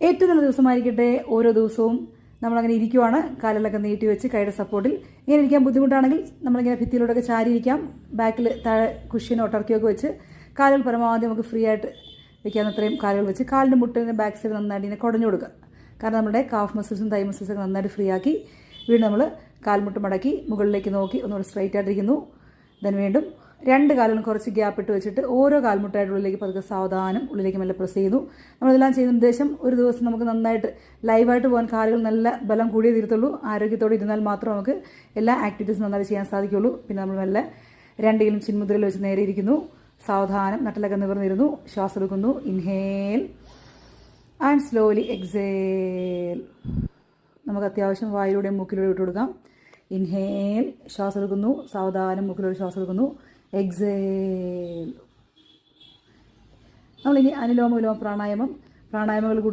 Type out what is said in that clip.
ഏറ്റവും നല്ല ദിവസമായിരിക്കട്ടെ. ഓരോ ദിവസവും നമ്മളങ്ങനെ ഇരിക്കുവാണ്. കാലുകളൊക്കെ നീട്ടി വെച്ച് കൈയുടെ സപ്പോർട്ടിൽ. ഇങ്ങനെ ഇരിക്കാൻ ബുദ്ധിമുട്ടാണെങ്കിൽ നമ്മളിങ്ങനെ ഭിത്തിയിലൂടെയൊക്കെ ചാരിയിരിക്കാം. ബാക്കിൽ താഴെ കുഷ്യനോ ടർക്കിയൊക്കെ വെച്ച് കാലുകൾ പരമാവധി നമുക്ക് ഫ്രീ ആയിട്ട് വെക്കാവുന്ന അത്രയും കാലുകൾ വെച്ച് കാലിന്റെ മുട്ടിന്റെ ബാക്ക് സൈഡ് നന്നായിട്ട് ഇങ്ങനെ കുടഞ്ഞു കൊടുക്കുക. കാരണം നമ്മുടെ കാഫ് മസിൽസും തൈ മസിൽസും ഒക്കെ നന്നായിട്ട് ഫ്രീ ആക്കി വീണ്ടും നമ്മൾ കാൽമുട്ട് മടക്കി മുകളിലേക്ക് നോക്കി ഒന്നുകൂടെ സ്ട്രൈറ്റ് ആയിട്ടിരിക്കുന്നു. ദെൻ വീണ്ടും രണ്ട് കാലുകളും കുറച്ച് ഗ്യാപ്പ് ഇട്ട് വെച്ചിട്ട് ഓരോ കാൽമുട്ടായിട്ട് ഉള്ളിലേക്ക് പതുക്കെ സാവധാനം ഉള്ളിലേക്ക് മെല്ലെ പ്രസ് ചെയ്തു. നമ്മളിതെല്ലാം ചെയ്യുന്ന ഉദ്ദേശം ഒരു ദിവസം നമുക്ക് നന്നായിട്ട് ലൈവായിട്ട് പോകാൻ കാലുകൾ നല്ല ബലം കൂടിയേ തീരത്തുള്ളൂ. ആരോഗ്യത്തോടെ ഇരുന്നാൽ മാത്രം നമുക്ക് എല്ലാ ആക്ടിവിറ്റീസും നന്നായിട്ട് ചെയ്യാൻ സാധിക്കുള്ളൂ പിന്നെ നമ്മൾ മെല്ലെ രണ്ടിലും ചിന്മുദ്രയിൽ വെച്ച് നേരെ ഇരിക്കുന്നു. സാവധാനം നട്ടിലൊക്കെ നിവർന്നിരുന്നു. ശ്വാസം എടുക്കുന്നു. ഇൻഹേൽ ആൻഡ് സ്ലോലി എക്സേൽ നമുക്ക് അത്യാവശ്യം വായിലൂടെയും മൂക്കിലൂടെ ഇട്ട് കൊടുക്കാം. ഇൻഹേൽ ശ്വാസം എടുക്കുന്നു. സാവധാനം മൂക്കിലൂടെ ശ്വാസം എടുക്കുന്നു. എക്സേൽ നമ്മളിനി അനുലോമ വിലോമ പ്രാണായാമം. പ്രാണായാമങ്ങൾ